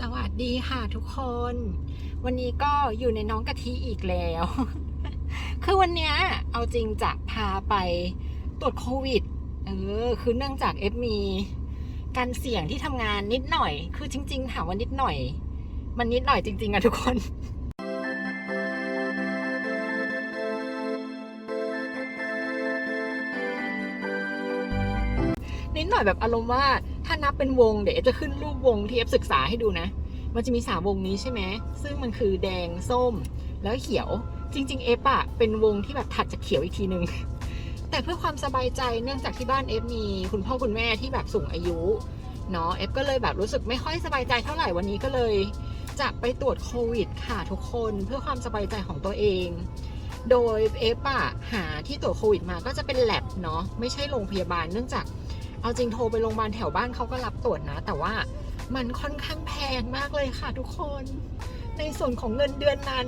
สวัสดีค่ะทุกคน วันนี้ก็อยู่ในน้องกะทิอีกแล้ว คือวันเนี้ยเอาจริงจะพาไปตรวจโควิด เออ คือเนื่องจากเอฟมี การเสี่ยงที่ทำงานนิดหน่อย คือจริงๆถามว่านิดหน่อย มันนิดหน่อยจริง ๆอะทุกคนนิดหน่อยแบบอารมณ์ว่า ถ้านับเป็นวงเดี๋ยวเอฟจะขึ้นรูปวงที่เอฟศึกษาให้ดูนะ มันจะมีสามวงนี้ใช่ไหม ซึ่งมันคือแดงส้มแล้วเขียว จริง ๆ เอฟอะเป็นวงที่แบบถัดจากเขียวอีกทีนึง แต่เพื่อความสบายใจเนื่องจากที่บ้านเอฟมีคุณพ่อคุณแม่ที่แบบสูงอายุเนาะเอฟก็เลยแบบรู้สึกไม่ค่อยสบายใจเท่าไหร่วันนี้ก็เลย จะไปตรวจโควิดค่ะทุกคนเพื่อความสบายใจของตัวเอง โดยเอฟอะหาที่ตรวจโควิดมาก็จะเป็นแลบเนาะไม่ใช่โรงพยาบาลเนื่องจาก เอาจริงโทรไปโรงพยาบาลแถวบ้านเขาก็รับตรวจนะ แต่ว่ามันค่อนข้างแพงมากเลยค่ะทุกคน ในส่วนของเงินเดือนนั้น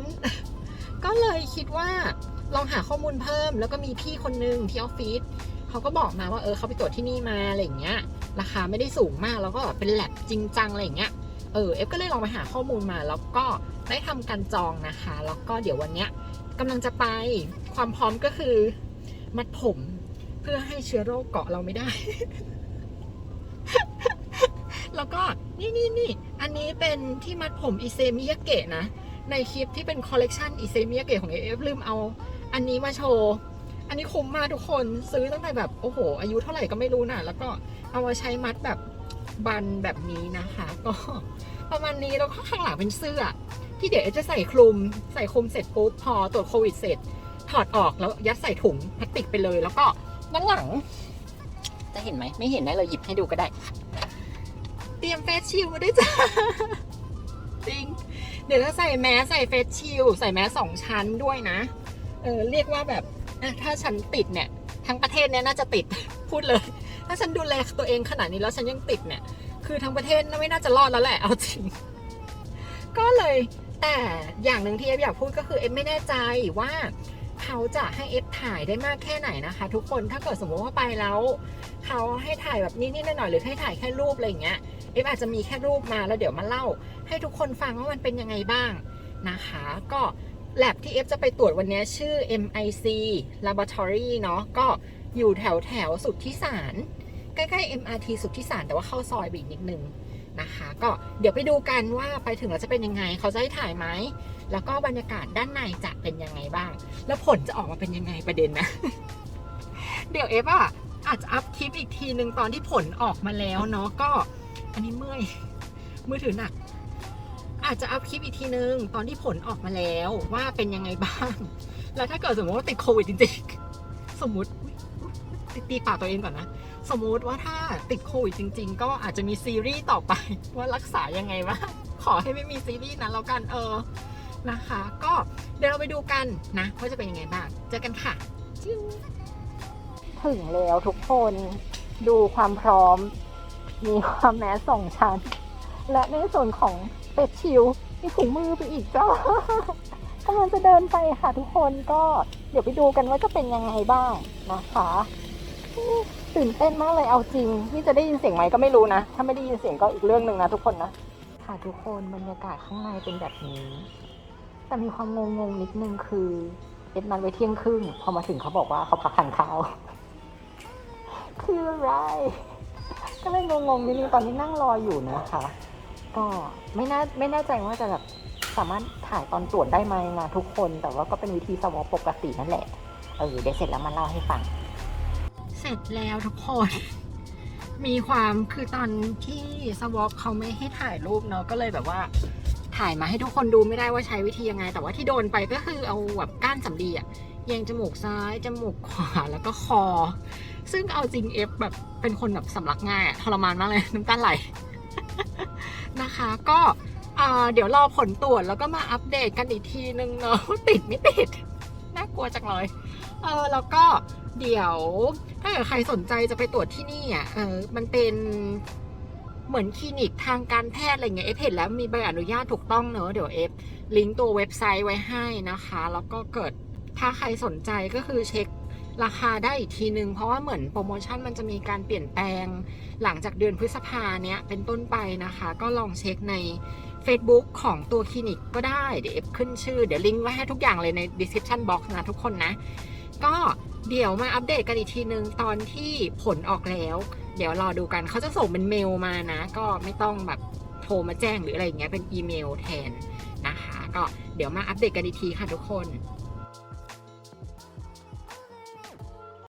ก็เลยคิดว่าลองหาข้อมูลเพิ่ม แล้วก็มีพี่คนนึงที่ออฟฟิศเขาก็บอกมาว่าเออเขาไปตรวจที่นี่มาอะไรอย่างเงี้ย ราคาไม่ได้สูงมากแล้วก็แบบเป็นแลบจริงจังอะไรอย่างเงี้ยเออเอฟก็เลยลองไปหาข้อมูลมา แล้วก็ได้ทำการจองนะคะ แล้วก็เดี๋ยววันเนี้ยกำลังจะไปความพร้อมก็คือ มัดผม เพื่อให้เชื้อโรคเกาะเราไม่ได้ แล้วก็นี่นี่นี่อันนี้เป็นที่มัดผมอิเซมิยาเกะนะ ในคลิปที่เป็นคอลเลกชันอิเซมิยาเกะของ AF ลืมเอา อันนี้มาโชว์อันนี้คุ้มมากทุกคนซื้อตั้งแต่แบบโอ้โห อายุเท่าไหร่ก็ไม่รู้นะแล้วก็เอามาใช้มัดแบบบันแบบนี้นะคะ ก็ประมาณนี้แล้วก็ข้างหลังเป็นเสื้อ ที่เดี๋ยวจะใส่คลุม ใส่คลุมเสร็จปุ๊บพอตรวจโควิดเสร็จถอดออกแล้วยัดใส่ถุงพลาสติกไปเลย แล้วก็ ด้านหลัง จะเห็นไหม ไม่เห็นนะเราหยิบให้ดูก็ได้ เตรียมเฟสชิลมาด้วยจ้าจริง เดี๋ยวจะใส่แมสใส่เฟสชิลใส่แมสสองชั้นด้วยนะ เออเรียกว่าแบบอะถ้าฉันติดเนี่ย ทั้งประเทศเนี่ยน่าจะติดพูดเลย ถ้าฉันดูแลตัวเองขนาดนี้แล้วฉันยังติดเนี่ย คือทั้งประเทศน่าไม่น่าจะรอดแล้วแหละเอาจริง ก็เลยแต่อย่างหนึ่งที่เอฟอยากพูดก็คือเอฟไม่แน่ใจว่า เขาจะให้เอฟถ่ายได้มากแค่ไหนนะคะ ทุกคนถ้าเกิดสมมติว่าไปแล้วเขาให้ถ่ายแบบนิดๆหน่อยๆหรือให้ถ่ายแค่รูปอะไรอย่างเงี้ยเอฟอาจจะมีแค่รูปมาแล้วเดี๋ยวมาเล่า ให้ทุกคนฟังว่ามันเป็นยังไงบ้างนะคะ ก็แลบที่เอฟจะไปตรวจวันนี้ชื่อ MIC Laboratory เนาะก็อยู่แถวแถวสุทธิสารใกล้ๆ MRT สุทธิสารแต่ว่าเข้าซอยไปอีกนิดนึง นะคะ ก็เดี๋ยวไปดูกันว่าไปถึงแล้วจะเป็นยังไง เขาจะให้ถ่ายไหม แล้วก็บรรยากาศด้านในจะเป็นยังไงบ้าง แล้วผลจะออกมาเป็นยังไงประเด็นนะ เดี๋ยวเอฟอะอาจจะอัพคลิปอีกทีหนึ่งตอนที่ผลออกมาแล้วเนาะก็ อันนี้เมื่อยมือถือหนัก อาจจะอัพคลิปอีกทีนึงตอนที่ผลออกมาแล้วว่าเป็นยังไงบ้าง แล้วถ้าเกิดสมมติว่าติดโควิดจริงๆสมมติตีปากตัวเองก่อนนะ สมมุติว่าถ้าติดโควิดจริง ๆ ก็อาจจะมีซีรีส์ต่อไป ว่ารักษายังไงบ้างขอให้ไม่มีซีรีส์นั้นแล้วกันเออนะคะ ก็เดี๋ยวเราไปดูกันนะว่าจะเป็นยังไงบ้าง เจอกันค่ะจิ้วถึงแล้วทุกคนดูความพร้อม มีความแม้สองชั้น และในส่วนของเป็ดชิวมีถุงมือไปอีกจ้ากำลังจะเดินไปค่ะทุกคนก็เดี๋ยวไปดูกันว่าจะเป็นยังไงบ้างนะคะ ตื่นเต้นมากเลยเอาจริงที่จะได้ยินเสียงไหมก็ไม่รู้นะ ถ้าไม่ได้ยินเสียงก็อีกเรื่องหนึ่งนะทุกคนนะ ค่ะทุกคนบรรยากาศข้างในเป็นแบบนี้ แต่มีความงงงๆนิดนึงคือเอ็ดนันไว้เที่ยงครึ่งพอมาถึงเขาบอกว่าเขาพักทานข้าวคืออะไรก็เลยงงๆนิดนึงตอนนี้นั่งรออยู่นะคะ ก็ไม่น่าไม่แน่ใจว่าจะแบบสามารถถ่ายตอนตรวจได้ไหมนะทุกคนแต่ว่าก็เป็นวิธีสวอปปกตินั่นแหละเออเดี๋ยวเสร็จแล้วมาเล่าให้ฟัง สร็จแล้วทุกคน มีความคือตอนที่สวอปเขาไม่ให้ถ่ายรูปเนาะก็เลยแบบว่า ถ่ายมาให้ทุกคนดูไม่ได้ว่าใช้วิธียังไง แต่ว่าที่โดนไปก็คือเอาแบบก้านสำลีอะแยงจมูกซ้าย จมูกขวาแล้วก็คอ ซึ่งเอาจริงเอฟแบบเป็นคนแบบสำลักง่ายอะทรมานมากเลยน้ำตาไหลนะคะ ก็เดี๋ยวรอผลตรวจแล้วก็มาอัปเดตกันอีกทีนึงเนาะติดไม่ติดน่ากลัวจังเลยเออแล้วก็ เดี๋ยวถ้าเกิดใครสนใจจะไปตรวจที่นี่อะเออมันเป็นเหมือนคลินิกทางการแพทย์อะไรเงี้ยเอฟเห็นแล้วมีใบอนุญาตถูกต้องเนอะเดี๋ยวเอฟลิงก์ตัวเว็บไซต์ไว้ให้นะคะ แล้วก็เกิดถ้าใครสนใจก็คือเช็คราคาได้อีกทีนึง เพราะว่าเหมือนโปรโมชั่นมันจะมีการเปลี่ยนแปลง หลังจากเดือนพฤษภาเนี้ยเป็นต้นไปนะคะ ก็ลองเช็คใน Facebook ของตัวคลินิกก็ได้ เดี๋ยวเอฟขึ้นชื่อ เดี๋ยวลิงก์ไว้ให้ทุกอย่างเลยใน description box นะทุกคนนะ ก็ เดี๋ยวมาอัปเดตกันอีกทีนึงตอนที่ผลออกแล้ว เดี๋ยวรอดูกันเขาจะส่งเป็นเมลมานะ ก็ไม่ต้องแบบโทรมาแจ้งหรืออะไรอย่างเงี้ยเป็นอีเมลแทนนะคะ ก็เดี๋ยวมาอัปเดตกันอีกทีค่ะทุกคน